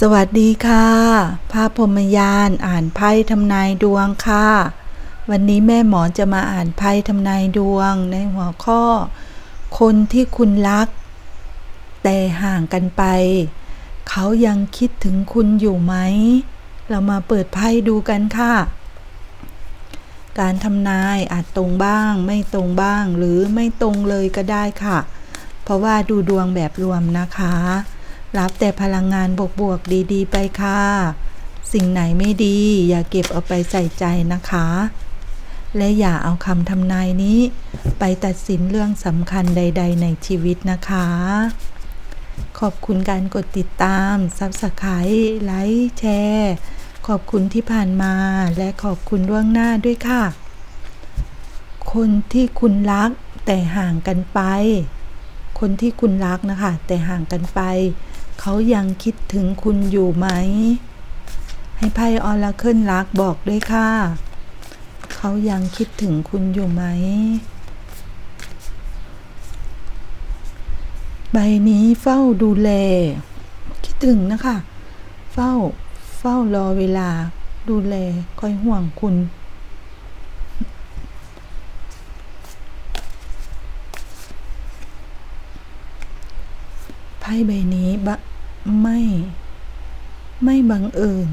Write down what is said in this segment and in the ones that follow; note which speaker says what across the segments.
Speaker 1: สวัสดีค่ะพระพรมยานอ่านไพ่ทำนายดวงค่ะ วันนี้แม่หมอจะมาอ่านไพ่ทำนายดวงในหัวข้อ คนที่คุณรัก แต่ห่างกันไป เขายังคิดถึงคุณอยู่ไหม เรามาเปิดไพ่ดูกันค่ะ การทำนายอาจตรงบ้าง ไม่ตรงบ้างหรือไม่ตรงเลยก็ได้ค่ะ เพราะว่าดูดวงแบบรวมนะคะ รับแต่พลังงานบวกๆดีๆ ไปค่ะ สิ่งไหนไม่ดีอย่าเก็บเอาไปใส่ใจนะคะ และอย่าเอาคำทำนายนี้ ไปตัดสินเรื่องสำคัญใด ๆ ในชีวิตนะคะ ขอบคุณการกดติดตามซับสไครต์ไลค์แชร์ขอบคุณที่ผ่านมาและขอบคุณล่วงหน้าด้วยค่ะ คนที่คุณรักแต่ห่างกันไป คนที่คุณรักนะคะ แต่ห่างกันไป เขายังคิดถึงคุณอยู่ไหม ให้ไพ่ออราเคิลรักบอกด้วยค่ะ เขายังคิดถึงคุณอยู่ไหม ใบนี้เฝ้าดูแล คิดถึงนะคะ เฝ้า เฝ้ารอเวลา ดูแลคอยห่วงคุณไพ่ใบนี้บะ ไม่ ไม่บังเอิญ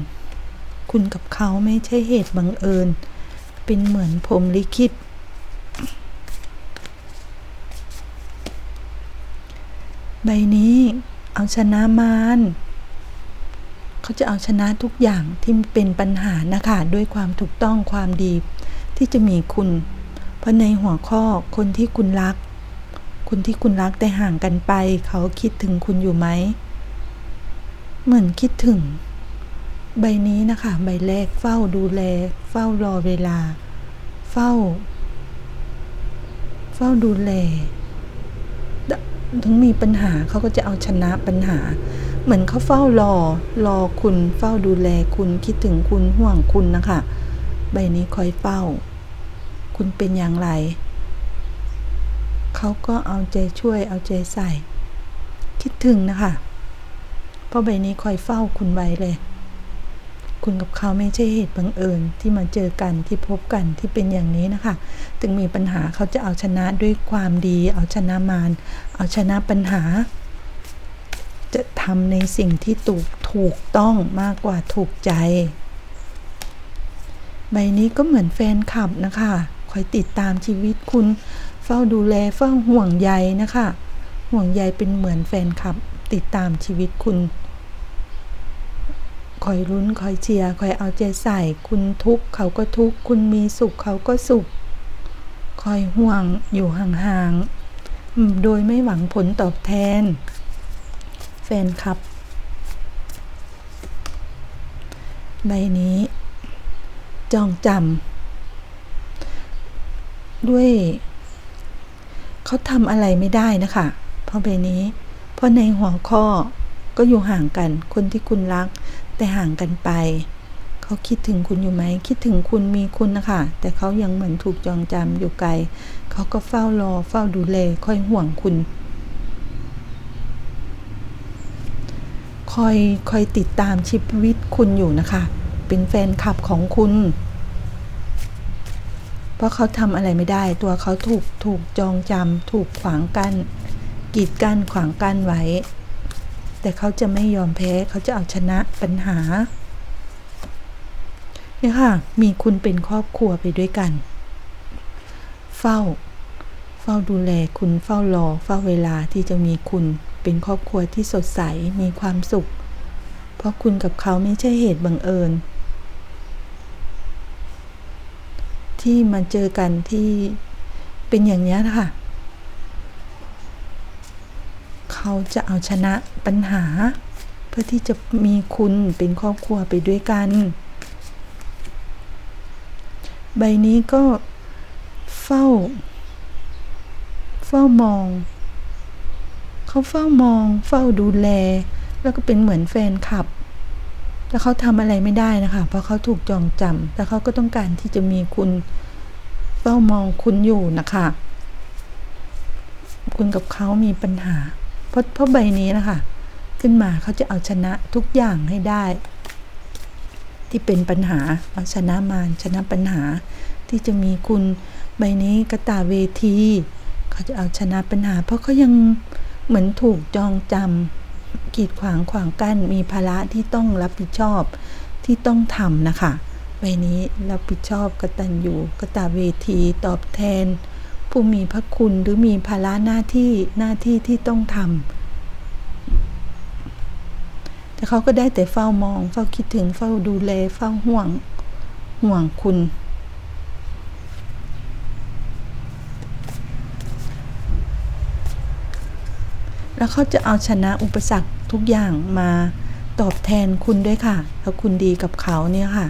Speaker 1: คุณกับเขาไม่ใช่เหตุบังเอิญ เป็นเหมือนพรหมลิขิตใบนี้เอาชนะมารเขาจะเอาชนะทุกอย่างที่เป็นปัญหานะคะ ด้วยความถูกต้องความดี ที่จะมีคุณ เพราะในหัวข้อคนที่คุณรัก คนที่คุณรักแต่ห่างกันไป เขาคิดถึงคุณอยู่ไหม เหมือนคิดถึง ใบนี้นะคะ ใบแรกเฝ้าดูแล เฝ้ารอเวลา เฝ้า เฝ้าดูแล ถึงมีปัญหาเขาก็จะเอาชนะปัญหา เหมือนเขาเฝ้ารอ รอคุณ เฝ้าดูแลคุณคิดถึงคุณห่วงคุณนะคะ ใบนี้คอยเฝ้า คุณเป็นอย่างไรเขาก็เอาใจช่วยเอาใจใส่ คิดถึงนะคะ ราะใบนี้คอยเฝ้าคุณไว้เลย คุณกับเขาไม่ใช่เหตุบังเอิญที่มาเจอกันที่พบกันที่เป็นอย่างนี้นะคะ ถึงมีปัญหาเขาจะเอาชนะด้วยความดี เอาชนะมารเอาชนะปัญหา จะทำในสิ่งที่ถูกถูกต้องมากกว่าถูกใจ ใบนี้ก็เหมือนแฟนคลับนะคะคอยติดตามชีวิตคุณ เฝ้าดูแลเฝ้าห่วงใยนะคะ ห่วงใยเป็นเหมือนแฟนคลับติดตามชีวิตคุณ คอยรุ้นคอยเชียร์คอยเอาใจใส่ คุณทุกข์เขาก็ทุกข์คุณมีสุขเขาก็สุข คอยห่วงอยู่ห่างๆ โดยไม่หวังผลตอบแทน แฟนคลับ ใบนี้ จองจำด้วย เขาทำอะไรไม่ได้นะคะ เพราะใบนี้ เพราะในหัวข้อก็อยู่ห่างกันคนที่คุณรัก แต่ห่างกันไป เขาคิดถึงคุณอยู่ไหม คิดถึงคุณมีคุณนะคะ แต่เขายังเหมือนถูกจองจำอยู่ไกล เขาก็เฝ้ารอเฝ้าดูแลคอยห่วงคุณคอยคอยติดตามชีวิตคุณอยู่นะคะ เป็นแฟนคลับของคุณ เพราะเขาทำอะไรไม่ได้ ตัวเขาถูกถูกจองจำถูกขวางกัน้นกีดกั้นขวางกั้นไว้ แต่เขาจะไม่ยอมแพ้เขาจะเอาชนะปัญหาเนี่ยค่ะ มีคุณเป็นครอบครัวไปด้วยกัน เฝ้า เฝ้าดูแลคุณเฝ้ารอ เฝ้าเวลาที่จะมีคุณเป็นครอบครัวที่สดใสมีความสุข เพราะคุณกับเขาไม่ใช่เหตุบังเอิญ ที่มาเจอกันที่เป็นอย่างนี้นะคะ เขาจะเอาชนะปัญหา เพื่อที่จะมีคุณเป็นครอบครัวไปด้วยกัน ใบนี้ก็เฝ้า เฝ้ามอง เขาเฝ้ามอง เฝ้าดูแล แล้วก็เป็นเหมือนแฟนคลับแต่เขาทำอะไรไม่ได้นะคะ เพราะเขาถูกจองจำแต่เขาก็ต้องการที่จะมีคุณเฝ้ามองคุณอยู่นะคะ คุณกับเขามีปัญหา เพราะเพราะใบนี้นะคะขึ้นมาเขาจะเอาชนะทุกอย่างให้ได้ ที่เป็นปัญหาเอาชนะมารชนะปัญหา ที่จะมีคุณใบนี้กระตาเวที เขาจะเอาชนะปัญหา เพราะเขายังเหมือนถูกจองจำกีดขวางขวางกั้นมีภาระที่ต้องรับผิดชอบที่ต้องทำนะคะใบนี้รับผิดชอบกตัญญูกตาเวทีตอบแทน ผู้มีพระคุณหรือมีภาระหน้าที่หน้าที่ที่ต้องทำแต่เขาก็ได้แต่เฝ้ามอง เฝ้าคิดถึงเฝ้าดูแลเฝ้าห่วงห่วงคุณ แล้วเขาจะเอาชนะอุปสรรคทุกอย่างมาตอบแทนคุณด้วยค่ะถ้าคุณดีกับเขาเนี่ยค่ะ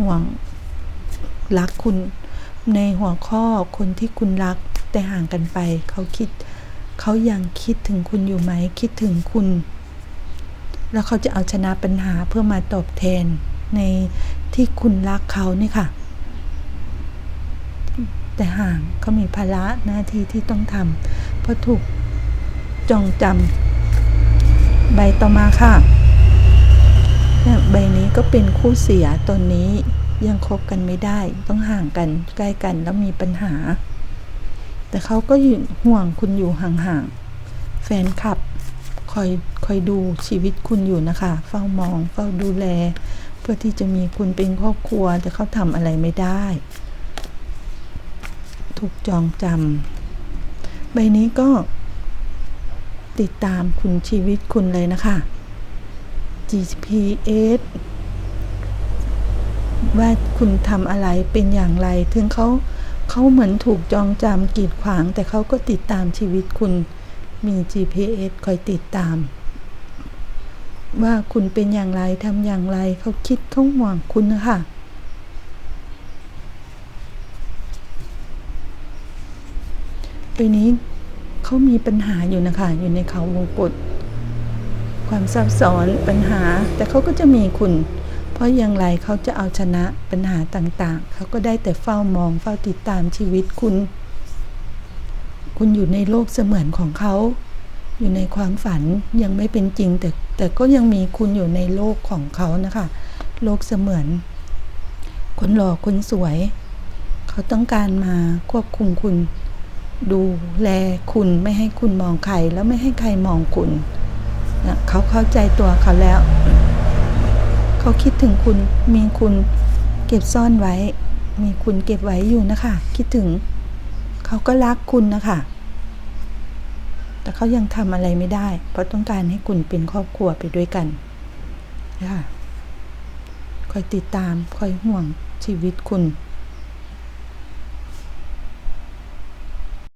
Speaker 1: ห่วงรักคุณ ในหัวข้อคนที่คุณรักแต่ห่างกันไป เขาคิด เขายังคิดถึงคุณอยู่ไหม คิดถึงคุณ แล้วเขาจะเอาชนะปัญหาเพื่อมาตอบแทนในที่คุณรักเขานี่ค่ะ แต่ห่างเขามีภาระหน้าที่ที่ต้องทำเพราะถูกจองจำใบต่อมาค่ะ ใบนี้ก็เป็นคู่เสียตอนนี้ ยังคบกันไม่ได้ ต้องห่างกันใกล้กันแล้วมีปัญหา แต่เขาก็ห่วงคุณอยู่ห่างๆแฟนคลับคอยคอยดูชีวิตคุณอยู่นะคะ เฝ้ามอง เฝ้าดูแล เพื่อที่จะมีคุณเป็นครอบครัว แต่เขาทำอะไรไม่ได้ ถูกจองจำใบนี้ก็ติดตามคุณชีวิตคุณเลยนะคะ GPS ว่าคุณทำอะไรเป็นอย่างไร ถึงเขาเขาเหมือนถูกจองจำกีดขวาง แต่เขาก็ติดตามชีวิตคุณมี GPS คอยติดตาม ว่าคุณเป็นอย่างไรทำอย่างไรเขาคิดเขาห่วงคุณนะคะปีนี้เขามีปัญหาอยู่นะคะ อยู่ในเขาวงกฏความซับซ้อนปัญหา แต่เขาก็จะมีคุณ ราะอย่างไรเขาจะเอาชนะปัญหาต่างๆ เขาก็ได้แต่เฝ้ามองเฝ้าติดตามชีวิตคุณ คุณอยู่ในโลกเสมือนของเขา อยู่ในความฝันยังไม่เป็นจริง แต่แต่ก็ยังมีคุณอยู่ในโลกของเขานะคะ โลกเสมือน คนหล่อคนสวย เขาต้องการมาควบคุมคุณ ดูแลคุณไม่ให้คุณมองใครแล้วไม่ให้ใครมองคุณนะเขาเข้าใจตัวเขาแล้ว เขาคิดถึงคุณมีคุณเก็บซ่อนไว้ มีคุณเก็บไว้อยู่นะคะ คิดถึง เขาก็รักคุณนะคะ แต่เขายังทำอะไรไม่ได้ เพราะต้องการให้คุณเป็นครอบครัวไปด้วยกันนะคะคอยติดตามคอยห่วงชีวิตคุณ